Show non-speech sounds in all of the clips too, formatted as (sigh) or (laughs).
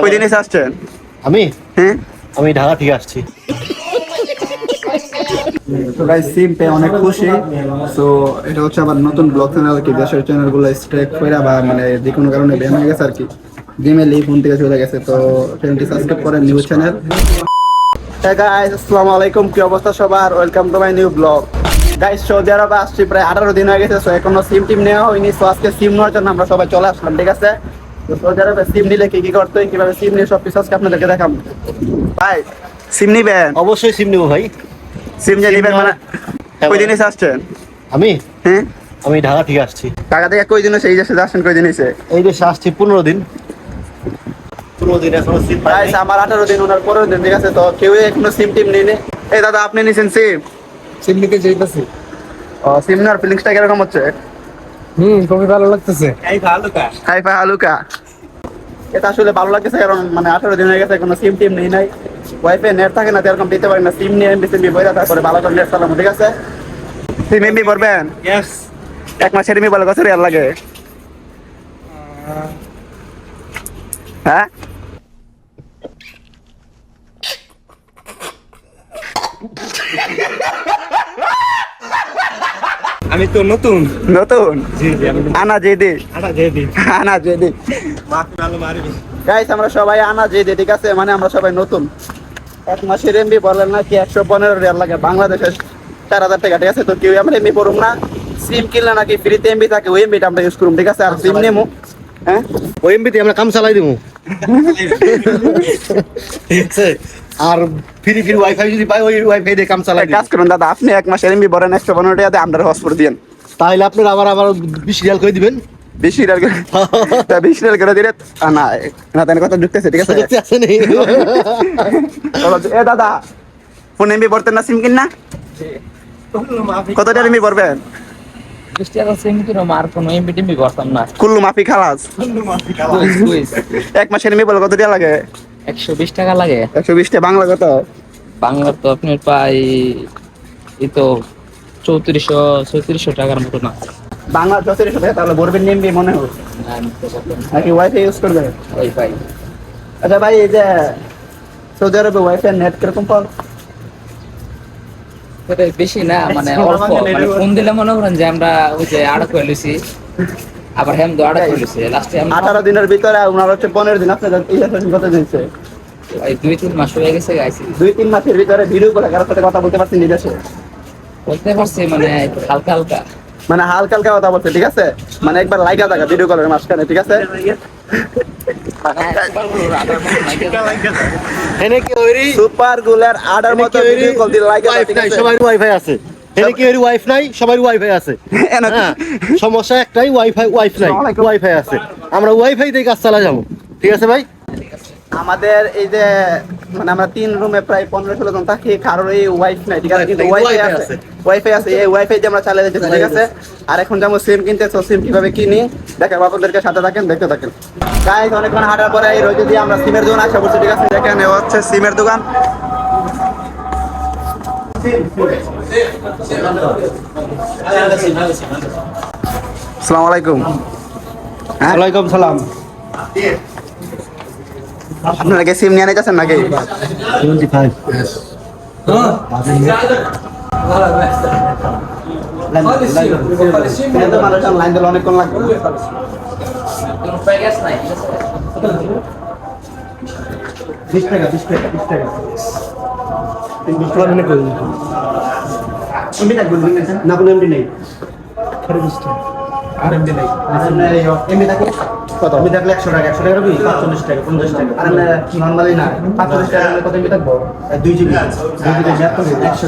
কই দিন এসে আসছেন? আমি? হ্যাঁ। আমি ঢাকা থেকে আসছি। তো গাইস সিম পেয়ে অনেক খুশি। সো এটা হচ্ছে আবার নতুন ব্লগ চ্যানেল কি দেশের চ্যানেলগুলো স্ট্রাইক করে বা মানে যে কোনো কারণে ব্যান হয়ে গেছে আর কি। জিমেল এই ফোন থেকে চলে গেছে। তো চ্যানেলটি সাবস্ক্রাইব করেন নিউজ চ্যানেল হ্যাঁ গাইস আসসালামু আলাইকুম। কি অবস্থা সবার? Welcome to my new blog guys Saudi আরবে আসছি প্রায় আঠারো দিন হয়ে গেছে সো এখনও সিম টিম নেওয়া হয়নি। সো আজকে সিম নেওয়ার জন্য আমরা সবাই চলে আসলাম ঠিক আছে? তো সৌদি আরবে সিম নিলে কি কি করতে হয় কীভাবে সিম নিয়ে সব কিছু আজকে আপনাদেরকে দেখাবো। ভাই সিম নিবেন? অবশ্যই সিম নেব ভাই। সিম যে নিবেন মানে হ্যাঁ, কই দিন এসে আসছেন? আমি? হ্যাঁ? আমি ঢাকা থেকে আসছি। টাকা থেকে কই দিন সেই দেশে আসছেন কই দিন এসে এই দেশে আসছি পনেরো দিন। পনেরো দিন এখনও সিম পাই আমার আঠারো দিন ওনার পনেরো দিন ঠিক আছে? তো কেউ এখনও সিম টিম নেই এই দাদা আপনি নিছেন সিম? সিম নিতে যেতেছি ও সিম নেওয়ার ফিলিংসটা কীরকম হচ্ছে? হুম খুবই ভালো লাগতেছে। হাই হালুকা। এটা আসলে ভালো লাগতেছে কারণ মানে আঠারো দিন হয়ে গেছে কোনো সিম টিম নেই নাই। ওয়াইফাই নেট থাকে না এরকম দিতে পারি না। সিম নিয়ে এমবি সিমবি বইরা তারপরে ভালো করে নেট চালাবো ঠিক আছে? সিম এমবি ভরবেন? এক মাসের এমবি বলে বছর আর লাগে। হ্যাঁ? আমি তো নতুন। নতুন? আনা জেদি। আনা জেদি। ভালো মারবি গাইস আমরা সবাই আনা জেদি ঠিক আছে? মানে আমরা সবাই নতুন। এক মাসের এমবি বলেন না কি একশো পনেরো রিয়াল লাগে বাংলাদেশের চার হাজার টাকা ঠিক আছে? তো কেউ আমরা এমবি করুম না। সিম কিনলে নাকি ফ্রিতে এমবি থাকে ওই এমবিটা আমরা ইউজ করুম ঠিক আছে? আর সিম নেমু। হ্যাঁ? ওই এমবিতে আমরা কাম চালাই দিব ঠিক আছে আর ফ্রি ফ্রি ওয়াইফাই যদি পাই ওই ওয়াইফাই দিয়ে কাম চালাই কাজ করুন দাদা আপনি এক মাসের এমবি ভরেন একশো পনেরো টাকা দিয়ে আমরা হসপিটাল দিন তাহলে আপনার আবার আবার বিশ রিয়াল করে দিবেন? বিশ রিয়াল করে (laughs) তা বিশ রিয়াল করে দিলে না না তার কথা ঢুকতেছে ঠিক আছে? এ দাদা ফোন এমবি ভরতেন না সিম কিন না? কত টাকা এমবি ভরবেন কুল্লু মাফি খালাস। এক মাসের এমবি বলে কত টাকা লাগে? একশো বিশ টাকা লাগে। একশো বিশ টাকা বাংলা কত? বাংলার তো আপনার প্রায় এই তো চৌত্রিশশো চৌত্রিশশো টাকার মতো না। বাংলা টাকা তাহলে এমবি মনে হয়। নাকি ওয়াইফাই ইউজ করবে? ওই ভাই আচ্ছা ভাই এই যে সৌদি আরবে ওয়াইফাই নেট কীরকম পাও বেশি না মানে (laughs) অল্প। মানে ফোন দিলে মনে করেন যে আমরা ওই যে আড়া করে লইছি আবার হেম দো আড়া করে লইছি। লাস্টে আমরা আঠারো দিনের ভিতরে ওনার হচ্ছে পনেরো দিন আপনাদের কত দিনছে ওই দুই তিন মাস হয়ে গেছে গাইছি দুই তিন মাসের ভিতরে ভিডিও করে কারোর সাথে কথা বলতে পারছেন নিজে বলতে পারছি মানে হালকা হালকা। মানে হালকা হালকা কথা বলছে ঠিক আছে? মানে একবার লাইকা থাকা ভিডিও কলের মাঝখানে ঠিক আছে? এনে কি ওই সুপারগুলার আডার মতো ভিডিও কল দিয়ে লাইকা ওয়াইফ ঠিক আছে? সবার ওয়াইফাই আছে। এনে কি ওয়াইফ নাই? সবার ওয়াইফাই আছে? (laughs) হ্যাঁ, সমস্যা একটাই ওয়াইফাই ওয়াইফ নাই। ওয়াইফাই আছে। আমরা ওয়াইফাই দিয়ে কাজ চালা যাব। ঠিক আছে ভাই? আমাদের এই যে মানে আমরা তিন রুমে প্রায় পনেরো ষোলো জন থাকি কারোর এই ওয়াইফ নাই ঠিক আছে? কিন্তু ওয়াইফাই আছে। ওয়াইফাই আছে এই ওয়াইফাই দিয়ে আমরা চালিয়ে যাচ্ছি ঠিক আছে? আর এখন যেমন সিম কিনতে তো সিম কীভাবে কিনি দেখেন আপনাদেরকে সাথে থাকেন দেখতে থাকেন। গাইজ অনেকক্ষণ হাঁটার পরে এই রোজে দিয়ে আমরা সিমের দোকান আসা বলছি ঠিক আছে? দেখেন এ হচ্ছে সিমের দোকান। আসসালামু আলাইকুম। হ্যাঁ? ওয়ালাইকুম সালাম। আপনারা কি সিম নিয়ে নিতেছেন নাকি? অনেকক্ষণ লাগবে নাই বিশ টাকা বিশ টাকা বিশ টাকা এমবি থাকবে না কোনো এমডি নেই আর এমনি নাই এমবি থাকবে কত? আমি দেখলে একশো টাকা একশো টাকা পাঁচচল্লিশ টাকা পঞ্চাশ টাকা। আর নর্মালি না। পাঁচচল্লিশ টাকা কত এমবি থাকব? দুই জিবি। দুই একশো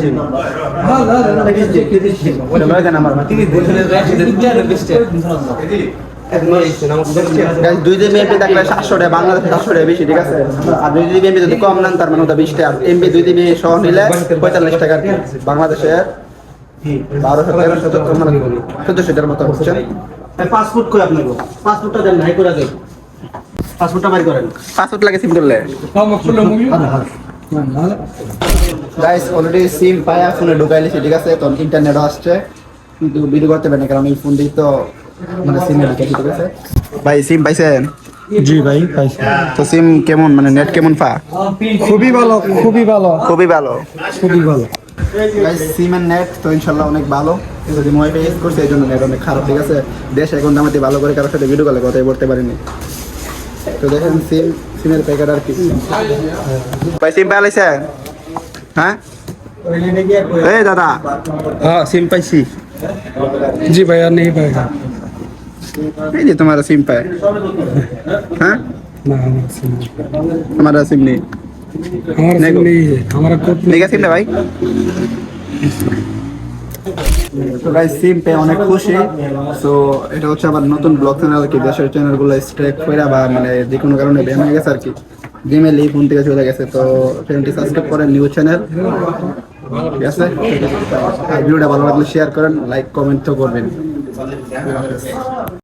Guys, দুই জিবি এমবি থাকলে সাতশো টাকা বাংলাদেশে সাতশো টাকা বেশি ঠিক আছে? আর দুই জিবি এমবি যদি কম নেন তার মানে ওটা বিশ টাকা। এমবি দুই জিবি সহ নিলে পঁয়তাল্লিশ টাকা আর কি। বাংলাদেশে বারোশো তেরোশো মানে চোদ্দশো মতো হচ্ছে। পাসপোর্ট করে আপনাকে পাসপোর্টটা দেন করে দেন। পাসপোর্টটা বাড়ি করেন। ফুট লাগে সিম করলে। গাইস অলরেডি সিম পায়া ফোনে ঢুকাইলেছি ঠিক আছে? তো ইন্টারনেটও আসছে। কিন্তু ভিডিও করতে পারি না কারণ এই ফোন দিয়ে তো মানে সিমে ঠিক আছে? ভাই সিম পাইছেন? জি ভাই পাইছি। তো সিম কেমন মানে নেট কেমন পা খুবই ভালো খুবই ভালো। খুবই ভালো। খুবই ভালো। সিম এর নেট তো ইনশাল্লাহ অনেক ভালো। যদি ওয়াইফাই ইউজ করছে এই জন্য নেট অনেক খারাপ ঠিক আছে? দেশ এখন দামাতে ভালো করে কারোর সাথে ভিডিও কলে কথাই বলতে পারিনি। তো দেখেন সিম সিমের প্যাকেট আর কি। ভাই সিম পাইছে? হ্যাঁ? এই দাদা। হ্যাঁ সিম পাইছি। জি ভাই আর নেই পাইগা এই যে তোমার সিম পায়। হ্যাঁ? না আমার সিম हमारा सिम नहीं আমার नहीं সিম নেই हमारा कोड लेगा सिम ना भाई তো গাইস সিম পে অনেক খুশি সো এটা হচ্ছে আবার নতুন ব্লগ চ্যানেল কি দেশের চ্যানেলগুলো স্ট্রাইক করে বা মানে যে কোনো কারণে ব্যান হয়ে গেছে আর কি জিমেল এই ফোন থেকে চলে গেছে তো চ্যানেলটি সাবস্ক্রাইব করেন নিউ চ্যানেল ঠিক আছে আর ভিডিওটা ভালো লাগলে শেয়ার করেন লাইক কমেন্ট তো করবেন